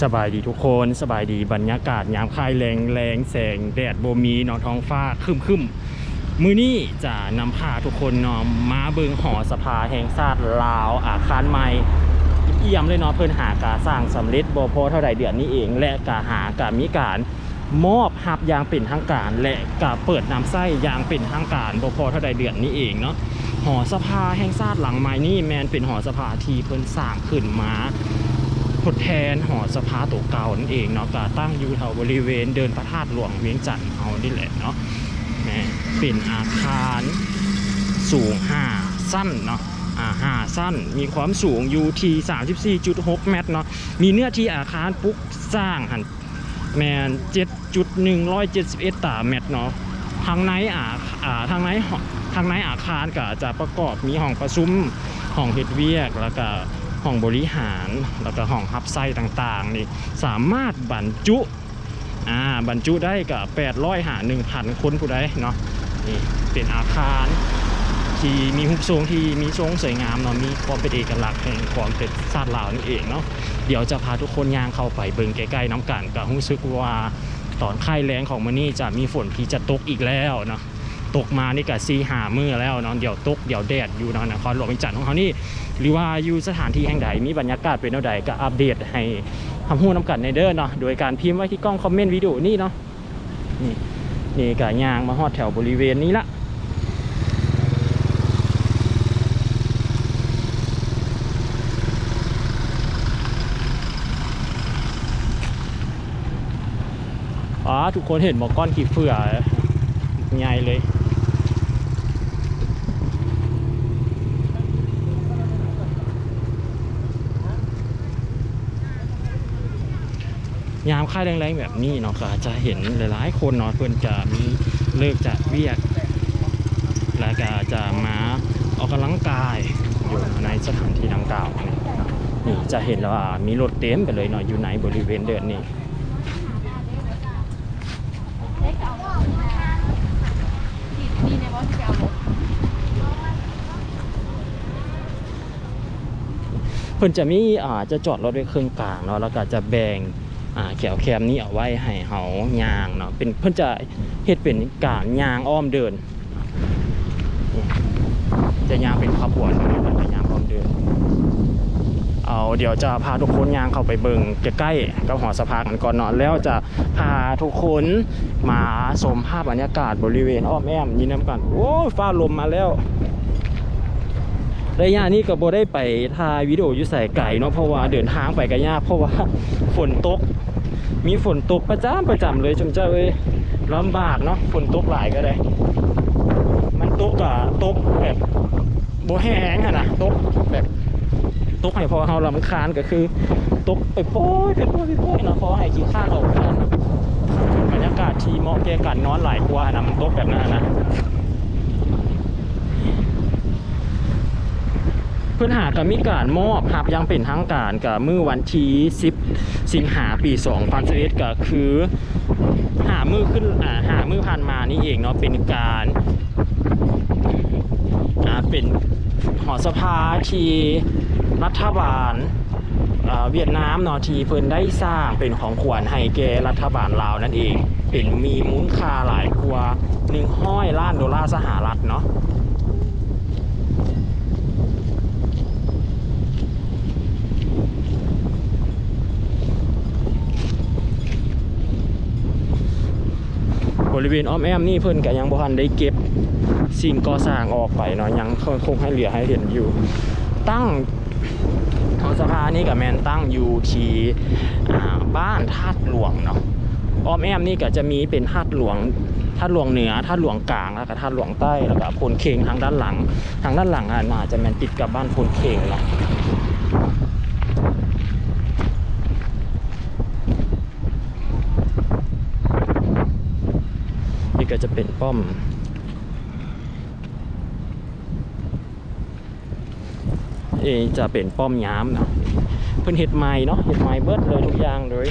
สบายดีทุกคนสบายดีบรรยากาศยามค่ายแรงแรงแสงแดดโบมีเนอนท้องฟ้าคึมคึมมือนี้จะนำพาทุกคนเนอมาเบิงหอสภาแห่งชาติลาวอาคารใหม่เอี่ยมเลยเนาะเพิ่นหากาสร้างสำเร็จบ่พอเท่าใดเดือนนี้เอง และกาหากามีการมอบหับยางเป็นทางการ และกาเปิดน้ำไส้ยางเป็นทางการบ่พอเท่าใดเดือนนี้เองเนาะหอสภาแห่งชาติหลังใหม่นี่แมนเป็นหอสภาที่เพิ่นสร้างขึ้นมา ทดแทนหอสภาตัวเก่านั่นเองเนาะก็ตั้งอยู่แถวบริเวณเดินพระธาตุหลวงเวียงจันทร์เอานี่แหละเนาะแหมเป็นอาคารสูง 5 สั้นเนาะอ่าหาสั้นมีความสูงอยู่ที่34.6 เมตรเนาะมีเนื้อที่อาคารปลุกสร้างหันแมน7.171ตารางเมตรเนาะทางในอาอ่าทางในหอทางในอาคารก็จะประกอบมีห้องประชุมห้องเฮ็ดเวียกแล้วก็ ห้องบริหารแล้วก็ห้องฮับไส้ต่างๆนี่สามารถบรรจุอ่าบรรจุได้กับ800หา1,000 คนผู้ใดเนาะนี่เป็นอาคารที่มีรูปทรงที่มีทรงสวยงามเนาะมีความเป็นเอกลักษณ์แห่งความเป็นชาติลาวนี่เองเนาะเดี๋ยวจะพาทุกคนย่างเข้าไปเบิ่งใกล้ๆน้ำกันก็รู้สึกว่าตอนค่ายแรงของมันนี่จะมีฝนที่จะตกอีกแล้วเนาะ ตกมานี่ก็ซีหามือแล้วเนาะเดี๋ยวตกเดี๋ยวแดดอยู่เนาะนครหลวงวีจันทร์ของเขานี่หรือว่าอยู่สถานที่แห่งใดมีบรรยากาศเป็นแนวใดก็อัปเดตให้ทำหูน้ำกันในเด้อเนาะโดยการพิมพ์ไว้ที่กล้องคอมเมนต์วิดีโอนี่เนาะนี่นี่กะยางมาฮอดแถวบริเวณนี้ละอ๋อทุกคนเห็นหมอก้อนขี้เฟื่อใหญ่เลย ยามค่ายแรงๆแบบนี้เนาะก็จะเห็นหลายๆคนเนาะเพื่อนจะมีเลิกจากเวียก แล้วก็จะมาออกกำลังกายอยู่ในสถานที่ดังกล่าวนี่จะเห็นแล้วว่ามีรถเต็มไปเลยเนาะอยู่ในบริเวณเดินนี้ดีในว่าที่จะเอารถเพิ่นจะมีอ่าจะจอดรถไว้เครื่องกลางเนาะแล้วก็จะแบ่ง อ่าแขวแคมนี้เอาไว้ให้เฮายางเนาะเป็นเพิ่นจะเฮ็ดเป็นการยางอ้อมเดิน จะยางเป็นขบวนเลยเพิ่นจะยางอ้อมเดิน เอาเดี๋ยวจะพาทุกคนยางเข้าไปเบิ่งใกล้ๆกับหอสะพานกันก่อนเนาะแล้วจะพาทุกคนมาชมภาพบรรยากาศบริเวณอ้อมแอมนี้น้ำกันโอ้ฟ้าลมมาแล้ว ระยะนี้ก็บ่ได้ไปถ่ายวิดีโออยู่ใส่ไก่เนาะเพราะว่าเดินทางไปก็ยากเพราะว่าฝนตก มีฝนตกประจำประจำเลยชมเจ้าเอ้ยลำบากเนาะฝนตกหลายก็ได้ มันตกอะตกแบบบ่แห้งอะนะตกแบบตกให้พอเฮาลำคาญก็คือ ตกไปโป้ยไปโป้ยไปโป้ยเนาะพอให้ขี้ข้านออกกันบรรยากาศที่เหมาะแก่การนอนหลายกว่านะมันตกแบบนั้นนะ พื่อนหากับมีการมอบหับยังเป็นทางการกับมือวันที่10 สิงหาปี2011ก็คือ หามือขึ้นอ่าหามือผ่านมานี่เองเนาะเป็นการอ่าเป็นหอสภาที่รัฐบาลอ่าเวียดนามเนาะที่เพิ่นได้สร้างเป็นของขวัญให้แก่รัฐบาลลาวนั่นเอง เป็นมีมูลค่าหลายกว่า100ล้านดอลลาร์สหรัฐเนาะ ริเวณอ้อมแอมนี่เพิ่นก็ยังบ่ทันได้เก็บสิ่งก่อสร้างออกไปเนาะยังคงให้เหลือให้เห็นอยู่ ตั้งหอสภานี่กับแมนตั้งอยู่ที่บ้านธาตุหลวงเนาะอ้อมแอมนี่ก็จะมีเป็นธาตุหลวงธาตุหลวงเหนือธาตุหลวงกลางแล้วก็ธาตุหลวงใต้แล้วก็พลเคงทางด้านหลัง ทางด้านหลังอะน่าจะแมนติดกับบ้านพลเคงเนาะ นี่ก็จะเป็นป้อม เอจะเป็นป้อมยามเนาะเพิ่นเห็ดใหม่เนาะเห็ดใหม่เบิดเลยทุกอย่างเลย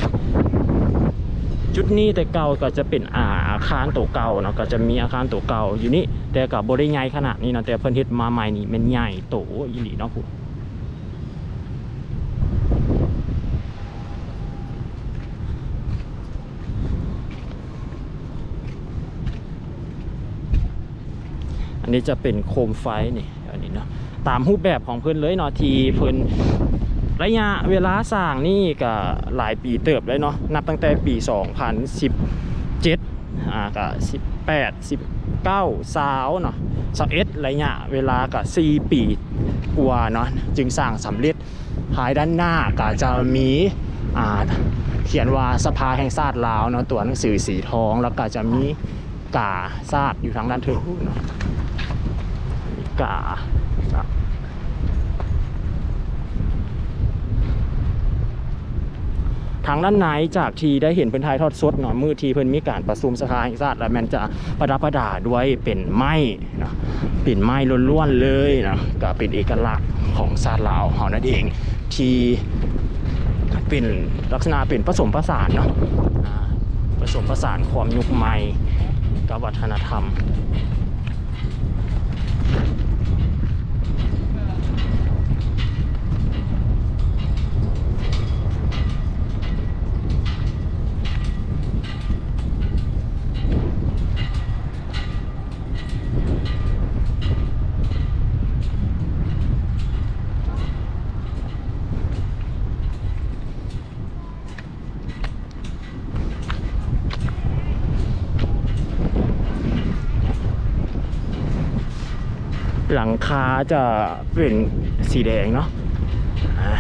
จุดนี้แต่เก่าก็จะเป็นอาอาคารตัวเก่าเนาะก็จะมีอาคารตัวเก่าอยู่นี่แต่กับบริใหญ่ขนาดนี้เนาะแต่เพิ่นเฮ็ดมาใหม่นี่มันใหญ่โตอีหลีเนาะพูด นี้จะเป็นโคมไฟนี่อันนี้เนาะตามรูปแบบของเพิ่นเลยเนาะทีเพิ่นระยะเวลาสร้างนี่ก็หลายปีเติบเลยเนาะนับตั้งแต่ปี 2017อ่าก็18 19สาวเนาะ21ระยะเวลาก็4ปีกว่าเนาะจึงสร้างสำเร็จภายด้านหน้าก็จะมีอ่าเขียนว่าสภาแห่งชาติลาวเนาะตัวหนังสือสีทองแล้วก็จะมีกาซาดอยู่ทางด้านเทิงเนาะ กาครับทางด้านในจากทีได้เห็นเพิ่นทายทอดสดเนาะมือทีเพิ่นมีการประชุมสภาแห่งชาติแล้วแมันจะประดับประดาด้วยเป็นไม้นะเป็นไม้ล้วนๆเลยนะก็เป็นเอกลักษณ์ของชาติลาวเฮานั่นเองที่เป็นลักษณะเป็นผสมผสานเนาะผสมผสานความยุคใหม่กับวัฒนธรรม หลังคาจะเป็นสีแดงเนาะอ่า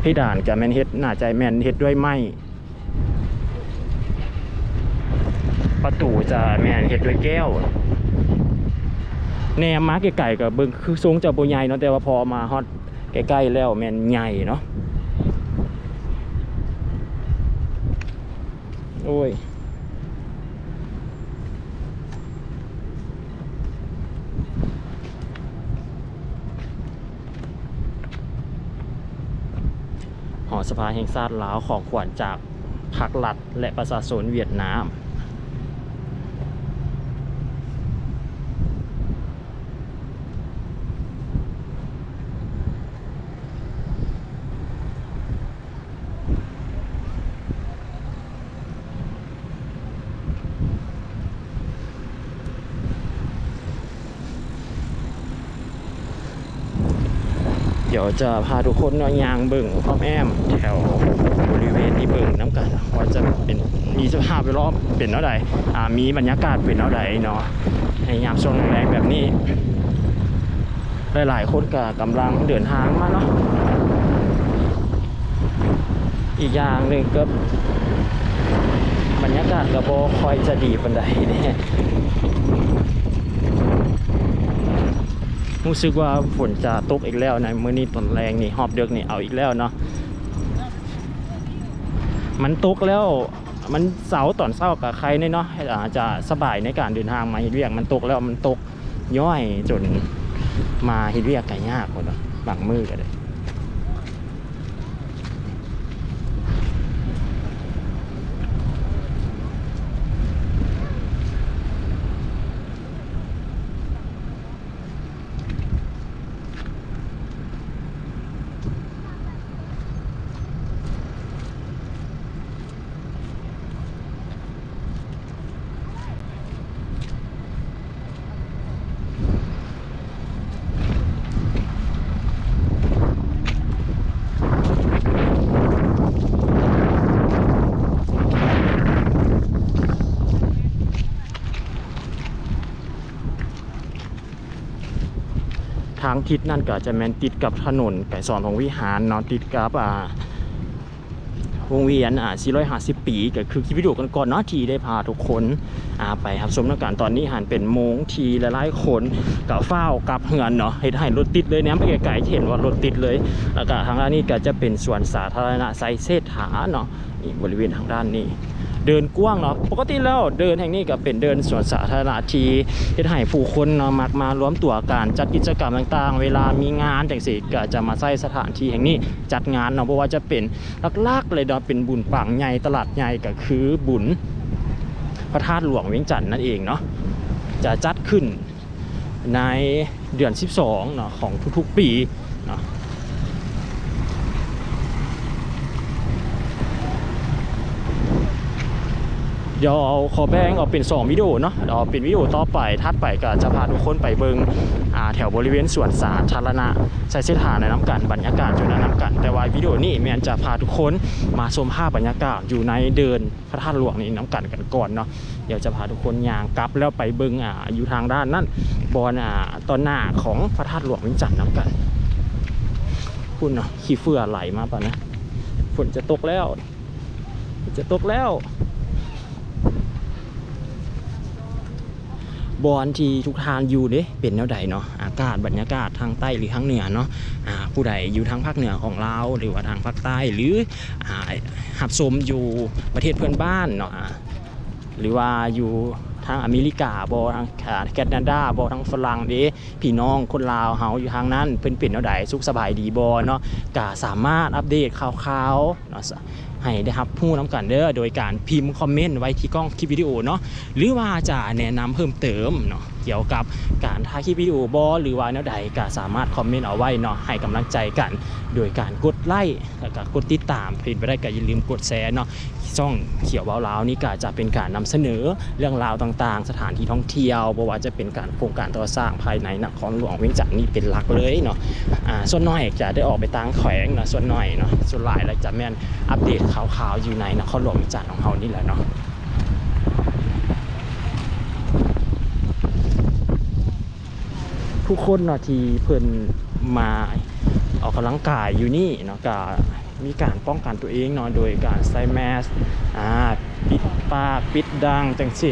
เพดานกับแมนเฮ็ดหน้าใจแมนเฮ็ดด้วยไม้ประตูจะแมนเฮ็ดด้วยแก้วแนมมาไกลๆกับเบิ่งคือทรงจะบ่ใหญ่เนาะแต่ว่าพอมาฮอดใกล้ๆแล้วแมนใหญ่เนาะโอ้ย หอสภาแห่งชาติลาวของขวัญจากพรรครัฐและประชาชนเวียดนาม จะพาทุกคนเนาะยางเบิ่งพร้อมแอมแถวบริเวณนี้เบิ่งน้ำกันว่าจะเป็นมีสภาพไปรอบเป็นเท่าใดอ่มีบรรยากาศเป็นเท่าใดเนาะในยามช่วงแรงแบบนี้ หลายๆคนก็กำลังเดินทางมาเนาะอีกอย่างหนึ่งก็บรรยากาศก็บ่ค่อยจะดีปานใดเด้ รู้สึกว่าฝนจะตกอีกแล้วในมื้อนี้ตอนแรงนี่หอบเดือกนี่เอาอีกแล้วเนาะมันตกแล้วมันเสาตอนเช้ากับใครเนี่ยเนาะอาจจะสบายในการเดินทางมาเฮ็ดเวียกมันตกแล้วมันตกย่อยจนมาเฮ็ดเวียกก็ยากคนเนาะบางมือก็เลย ทางทิศนั่นก็จะแมนติดกับถนนไก่สอนของวิหารเนาะติดกับอ่าวงเวียนอ่า450 ปีก็คือคลิปวิดีโอกันก่อนเนาะที่ได้พาทุกคนอ่าไปครับชมนักการตอนนี้หันเป็นโมงทีหลายๆคนกับเฝ้ากับเหือนเนาะให้ให้รถติดเลยเนี่ยไปไกลๆเห็นว่ารถติดเลยแล้วก็ทางด้านนี้ก็จะเป็นสวนสาธารณะไซเซถาเนาะนี่บริเวณทางด้านนี้ เดินกว้างเนาะปกติแล้วเดินแห่งนี้ก็เป็นเดินสวนสาธารณะที่เฮ็ดให้ผู้คนเนาะมักมารวมตัวกันจัดกิจกรรมต่างๆ เวลามีงานจังซี่ก็จะมาใช้สถานที่แห่งนี้จัดงานเนาะเพราะว่าจะเป็นลักๆเลยเนาะเป็นบุญปังใหญ่ตลาดใหญ่ก็คือบุญพระธาตุหลวงเวียงจันทน์นั่นเองเนาะจะจัดขึ้นในเดือน 12เนาะของทุกๆปี เดี๋ยวเอาขอแบ่งออกเป็นสองวิดีโอเนาะเดี๋ยวเป็นวิดีโอต่อไปทัดไปก็จะพาทุกคนไปเบิงแถวบริเวณสวนสาธารณะใส่เส้นทางในน้ำกันบรรยากาศอยู่ในน้ำกัน แต่ว่าวิดีโอนี้แมนจะพาทุกคนมาชมภาพบรรยากาศอยู่ในเดินพระธาตุหลวงในน้ำกันกันก่อนเนาะเดี๋ยวจะพาทุกคนย่างกลับแล้วไปเบิงอ่าอยู่ทางด้านนั้นบอนอ่าตอนหน้าของพระธาตุหลวงวิจันทร์น้ำกันพูดเนาะขี้เฟื่อไหลมาป่ะนะฝนจะตกแล้ว จะตกแล้ว บอลที่ทุกทานอยู่เด้เป็นแนวใดเนาะอากาศบรรยากาศทางใต้หรือทางเหนือเนาะผู้ใดอยู่ทางภาคเหนือของเราหรือว่าทางภาคใต้หรืออ่าหับชมอยู่ประเทศเพื่อนบ้านเนาะหรือว่าอยู่ทางอเมริกาบอทางแคนาดาบอทางฝรั่งเด้พี่น้องคนลาวเฮาอยู่ทางนั้นเพิ่นเป็นแนวใดสุขสบายดีบอเนาะก็สามารถอัปเดตข่าวๆเนาะ ให้ได้ครับผู้น้ำกันเด้อโดยการพิมพ์คอมเมนต์ไว้ที่กล้องคลิปวิดีโอเนาะหรือว่าจะแนะนำเพิ่มเติมเนาะเกี่ยวกับการถ่ายคลิปวิดีโอบอหรือว่าแนวใดก็สามารถคอมเมนต์เอาไว้เนาะให้กำลังใจกัน โดยการกดไลค์แล้วก็กดติดตามเพื่อนไปได้ก็อย่าลืมกดแชร์เนาะ ช่องเขียวว้าวลาวนี่ก็จะเป็นการนำเสนอเรื่องราวต่างๆ สถานที่ท่องเที่ยวบ่ว่าจะเป็นการโครงการต่อสร้างภายในนครหลวงเวียงจันทร์นี่เป็นหลักเลยเนาะอ่าส่วนน้อยจะได้ออกไปต่างแขวงเนาะส่วนน้อยเนาะส่วนหลายแล้วจะแม่นอัปเดตข่าวๆอยู่ในนครหลวงเวียงจันทร์ของเรานี่แหละเนาะทุกคนเนาะที่เพิ่นมาออกกำลังกายอยู่นี่เนาะก็ มีการป้องกันตัวเองเนาะโดยการใส่แมสอ่าปิดปากปิดดังจังสิ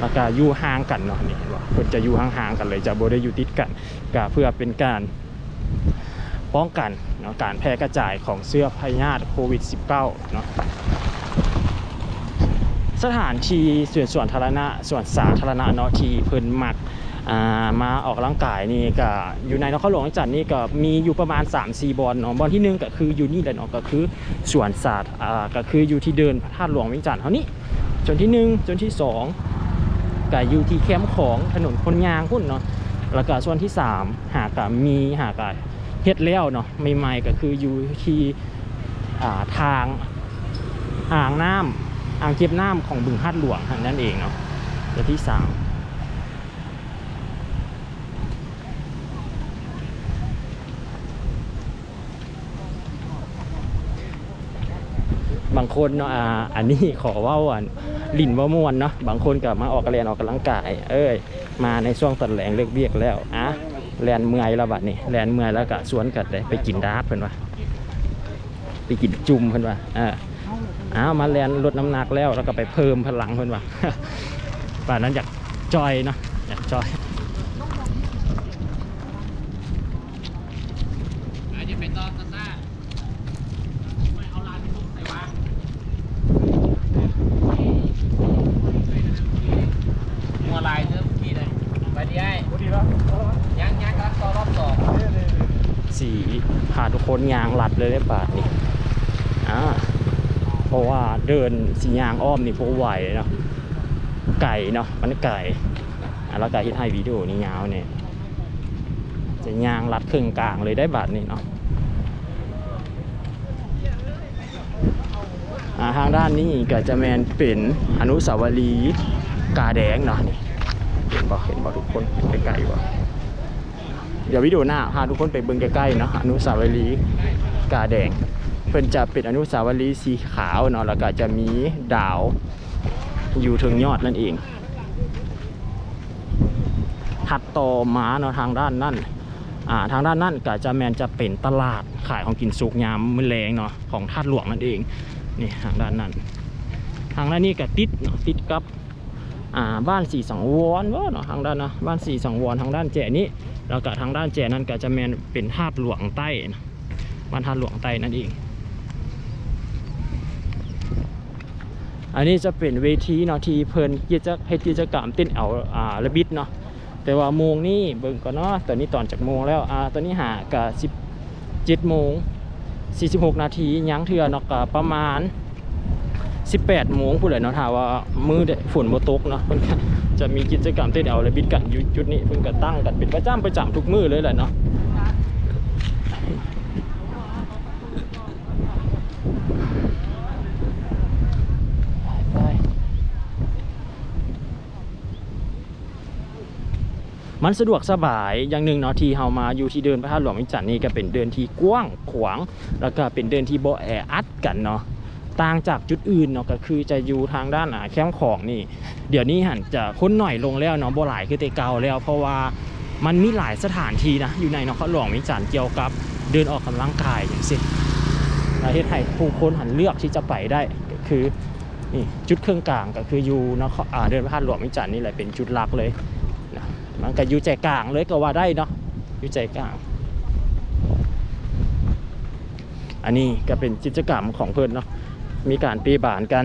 แล้วก็อยู่ห่างกันเนาะนี่เห็นบ่เพิ่นจะอยู่ห่างๆกันเลยจะบ่ได้อยู่ติดกันก็เพื่อเป็นการป้องกันเนาะการแพร่กระจายของเสื้อพยาธิโควิด -19 เนาะสถานที่ส่วนสวนธารณะส่วนสาธารณะเนาะที่เพิ่นมัก มาออกกำลังกายนี่ก็อยู่ในนครหลวงจันนี่ก็มีอยู่ประมาณ 3-4บอลเนาะบอลที่ 1 ก็คืออยู่นี่แหละเนาะก็คือสวนศาสตร์ก็คืออยู่ที่เดินพระธาตุหลวงวิ่งจันเท่านี้จนที่ 1 จนที่ 2ก็อยู่ที่แคมป์ของถนนคนยางพุ่นเนาะแล้วก็ส่วนที่ 3 หากมีหากกเฮ็ดแล้วเนาะใหม่ๆก็คืออยู่ที่ทางอ่างน้ำอ่างเก็บน้ำของบึงฮัดหลวงนั่นเองเนาะตัวที่ 3 บางคนเนาะอ่าอันนี้ขอว่าอันลิ่นว่ามวนเนาะบางคนก็มาออกกำลังออกกำลังกาย เอ้ยมาในช่วงตอนแหลงเลิกเบียกแล้วอะแลนเมื่อยแล้วบัดนี้แลนเมื่อยแล้วก็สวนกัดเลยไปกินดาร์ทเพิ่นว่าไปกินจุ่มเพิ่นว่าอ่าอ้าวมาแลนลดน้ำหนักแล้วแล้วก็ไปเพิ่มพลังเพื่อนว่าป่านนั้นอยากจอยเนาะอยากจอย อาจจะเป็นตอนซ่าไม่เอาลานทุกใส่วางมัวลายเริ่มกี่เลยไปดีไอ้ยังยังรับต่อรอบสอง สีพาทุกค นยางหลัดเลยได้บาทนี่อ่าเพราะว่าเดินสียางอ้อมนี่พวกไหวเนาะไก่เนาะมันไก่อะแล้วก็ฮิตให้วิดีโอนี่ยาวเนี่ยจะยางลัดครึ่งกลางเลยได้บาทนี่เนาะอ่าทางด้านนี้ก็จะแมนเป็นอนุสาวรีย์กาแดงเนาะนี่เห็นบ่เห็นบ่ทุกคนไกลๆบ่ เดี๋ยววิดีโอหน้าพาทุกคนไปเบิ่งใกล้ๆเนาะอนุสาวรีย์กาแดง เพิ่นจะเป็นอนุสาวรีย์สีขาวเนาะแล้วก็จะมีดาวอยู่ถึงยอดนั่นเองถัดต่อมาเนาะทางด้านนั่นอ่าทางด้านนั่นก็จะแมนจะเป็นตลาดขายของกินสุกยามมื้อแลงเนาะของธาตุหลวงนั่นเองนี่ทางด้านนั้นทางด้านนี้ก็ติดเนาะติดกับ อ่าบ้านสี่สังวรว่าเนาะทางด้านนะบ้านสี่สังวรทางด้านแจนี้แล้วก็ทางด้านแจนั่นก็จะแมนเป็นธาตุหลวงใต้นะบ้านธาตุหลวงใต้นั่นเอง อันนี้จะเป็นเวทีเนาะที่เพลินกิจให้กิจกรรมเต้นเอาอ่าระบิดเนาะแต่ว่าโมงนี่เบิ่งก่อนเนาะตอนนี้ตอนจากโมงแล้วอ่าตอนนี้หากับสิบเจ็ดโมงสี่สิบหกนาทียังเทือนาะก็ประมาณ 18โมงผู้เลยเนาะถ้าว่ามือฝนโมตกเนาะเพิ่นจะมีกิจกรรมเต้นเอาและบิดกันยุดนี้เพิ่นก็ตั้งกันเป็นประจำประจำทุกมือเลยแหละเนาะมันสะดวกสบายอย่างหนึ่งเนาะที่เฮามาอยู่ที่เดินพระธาตุหลวงวิจันทนี่ก็เป็นเดินที่กว้างขวาง แล้วก็เป็นเดินที่บ่แออัดกันเนาะ ต่างจากจุดอื่นเนาะก็คือจะอยู่ทางด้านอ่าแคมของนี่ เดี๋ยวนี้หันจะค้นหน่อยลงแล้วเนาะบ่หลายคือแต่เกาแล้ว เพราะว่ามันมีหลายสถานที่นะอยู่ในนครหลวงวิจารณเกี่ยวกับเดินออกกำลังกายอย่างเช่นประเทศไทยผู้คนหันเลือกที่จะไปได้ก็คือนี่จุดเครื่องกลางก็คืออยู่นครอ่าเดินพระธาตุหลวงวิจารณนี่แหละเป็นจุดหลักเลยนะมันก็อยู่ใจกลางเลยก็ว่าได้เนาะอยู่ใจกลางอันนี้ก็เป็นกิจกรรมของเพื่อนเนาะ มีการปีบานกัน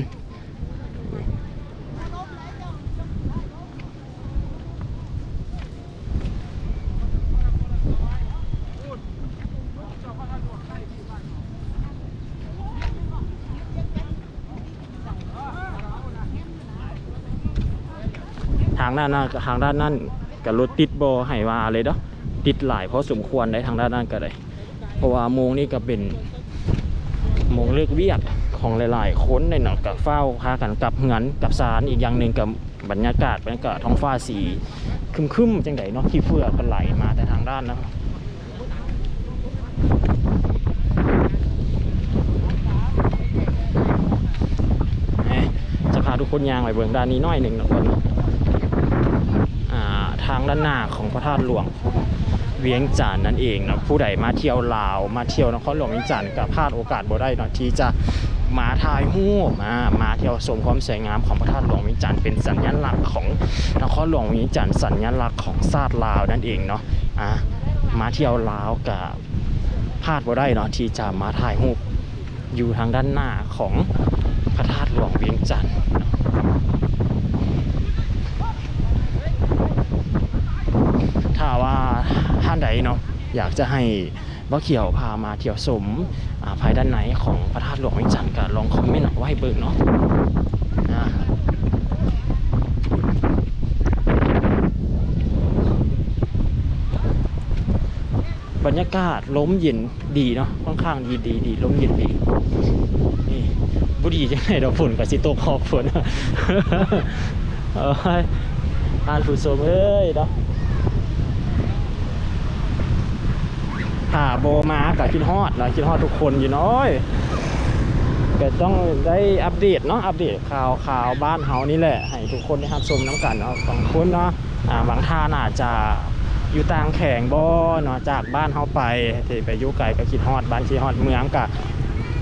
ทางด้านนั้นทางด้านนั้นกับรถติดบอให้ว่าเลยเนาะติดหลายพอสมควรได้ทางด้านนั้นก็ได้ เพราะว่าโมงนี่ก็เป็นโมงเลิกเวียก ของหลาย ๆ คนในเนาะกับเฝ้าพากันกับเงินกับสารอีกอย่างหนึ่งกับบรรยากาศบรรยากาศท้องฟ้าสีครึมๆจังไดเนาะที่เฟื่อก็ไหลมาแต่ทางด้านนะจะพาทุกคนยางไปเบิ่งด้านนี้หน้อยหนึ่งนะคนทางด้านหน้าของพระธาตุหลวงเวียงจันทน์นั่นเองนะผู้ใดมาเที่ยวลาวมาเที่ยวนครหลวงเวียงจันทน์ก็พลาดโอกาสบ่ได้นะที่จะ มาถ่ายรูปมามาเที่ยวชมความสวยงามของพระธาตุหลวงวียงจันทน์เป็นสัญลักษณ์ของนครหลวงวียงจันทน์สัญลักษณ์ของชาติลาวนั่นเองเนาะอะมาเที่ยวลาวกับพลาดบ่ได้เนาะที่จะมาถ่ายรูปอยู่ทางด้านหน้าของพระธาตุหลวงเวียงจันทน์ถ้าว่าท่านใดเนาะอยากจะให้ บ่เขียวพามาเที่ยวสมภายด้านในของพระธาตุหลวงวิจันทร์ก็ลองคอมเมนต์เอาไว้ให้เบิ่งเนาะบรรยากาศล้มเย็นดีเนาะค่อนข้างดีดีดีล้มเย็นดีนี่บุดีจังไงดอกฝนกับสิโตกขอบฝนเอ้ยทานผู้ชมเอ้ยเนาะ ถ้าโบมากับคิดฮอดนะคิดฮอดทุกคนอยู่น้อยก็ต้องได้อัปเดตเนาะอัปเดตข่าวข่าวบ้านเฮานี่แหละ ให้ทุกคนได้รับชมน้ำกันเนาะบางคนเนาะอ่าบางท่านอาจจะอยู่ต่างแข่งบ่เนาะจากบ้านเฮาไปที่ไปอยู่ไกลก็คิดฮอดบ้านคิดฮอดเมืองกะ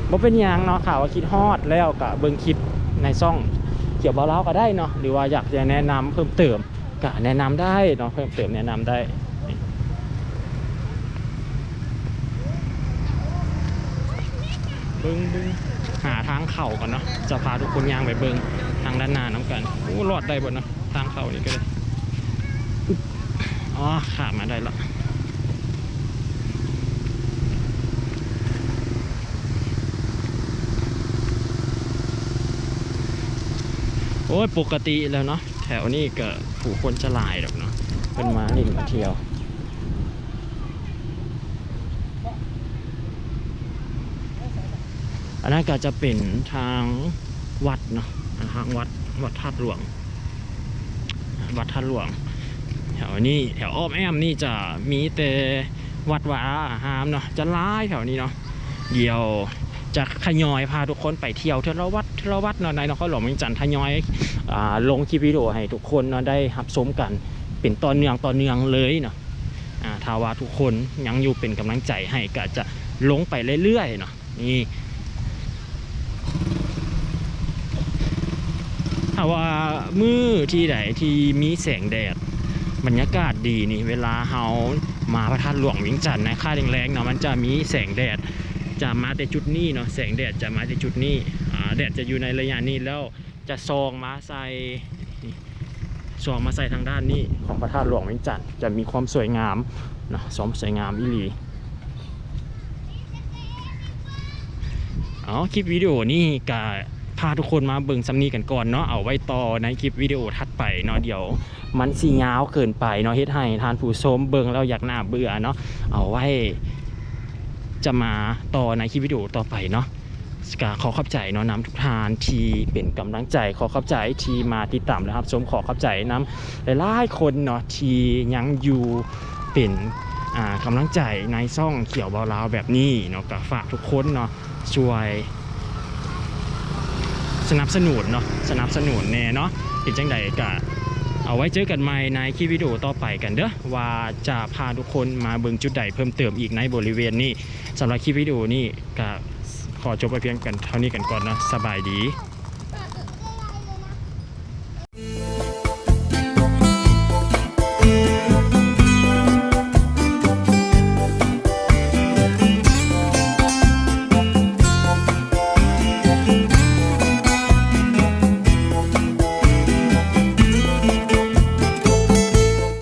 บ่เป็นยังเนาะข่าวว่าคิดฮอดแล้วก็เบิ่งคลิปในช่องเกี่ยวเบาเล้าก็ได้เนาะหรือว่าอยากจะแนะนำเพิ่มเติมก็แนะนำได้เนาะเพิ่มเติมแนะนำได้ เบิ้งเบิ้งหาทางเข่าก่อนเนาะจะพาทุกคนย่างไปเบิ้งทางด้านหน้าน้ำกันโอ้รอดได้บ่เนาะทางเข่านี่ก็ได้อึ๊บอ๋อขามาได้ละโอ้ยปกติแล้วเนาะแถวนี้ก็ผู้คนจะหลายดอกเนาะเป็นมาเล่นมาเที่ยว นนั้นก็จะเป็นทางวัดเนาะทางวัดวัดธาตุหลวง วัดธาตุหลวง แถวนี้แถวอ้อมแอมนี่จะมีแต่วัดวาอาหามเนาะจะร้ายแถวนี้เนาะเดี๋ยวจะขยอยพาทุกคนไปเที่ยวเทละวัดเทละวัดเนาะในนครหลวงเวียงจันทร์ทยอยอลงคลิปวิดีโอให้ทุกคนเนาะได้รับชมกันเป็นตอนเนืองตอนเนืองเลยเนาะอ่าถ้าว่าทุกคนยังอยู่เป็นกำลังใจให้ก็จะลงไปเรื่อยๆเนาะนี่าว่ามือที่ไหนที่มีแสงแดดบรรยากาศดีนี่เวลาเฮามาพระธาตุหลวงวิงจันทร์นะค่าแรงๆเนาะมันจะมีแสงแดดจะมาแต่จุดนี้เนาะแสงแดดจะมาแต่จุดนี้แดดจะอยู่ในระยะนี้แล้วจะซองมาใส่นี่ซองมาใส่ทางด้านนี้ของพระธาตุหลวงวิงจันทร์จะมีความสวยงามเนาะสมสวยงามอีหลีเอคลิปวิดีโอนี่กะ พาทุกคนมาเบิ่งซัมนี้กันก่อนเนาะเอาไว้ต่อในคลิปวิดีโอถัดไปเนาะเดี๋ยว มันสียาวเกินไปเนาะเฮ็ดให้ทานผู้ชมเบิ่งแล้วอยากหน้าเบื่อเนาะเอาไว้ จะมาต่อในคลิปวิดีโอต่อไปเนาะสกาขอขอบใจเนาะน้ำทุกทานที่เป็นกำลังใจขอขอบใจที่มาติดตามนะครับชมขอขอบใจน้ำหลายๆคนเนาะที่ยังอยู่เป็นอ่ากำลังใจในซ่องเขียวเบาลาวแบบนี้เนาะก็ฝากทุกคนเนาะช่วย สนับสนุนเนาะสนับสนุนแน่เนาะเป็นจังใดก็เอาไว้เจอกันใหม่ในคลิปวิดีโอต่อไปกันเด้อว่าจะพาทุกคนมาเบิงจุดใดเพิ่มเติมอีกในบริเวณนี้สำหรับคลิปวิดีโอนี้ก็ขอจบไปเพียงกันเท่านี้กันก่อนนะสบายดี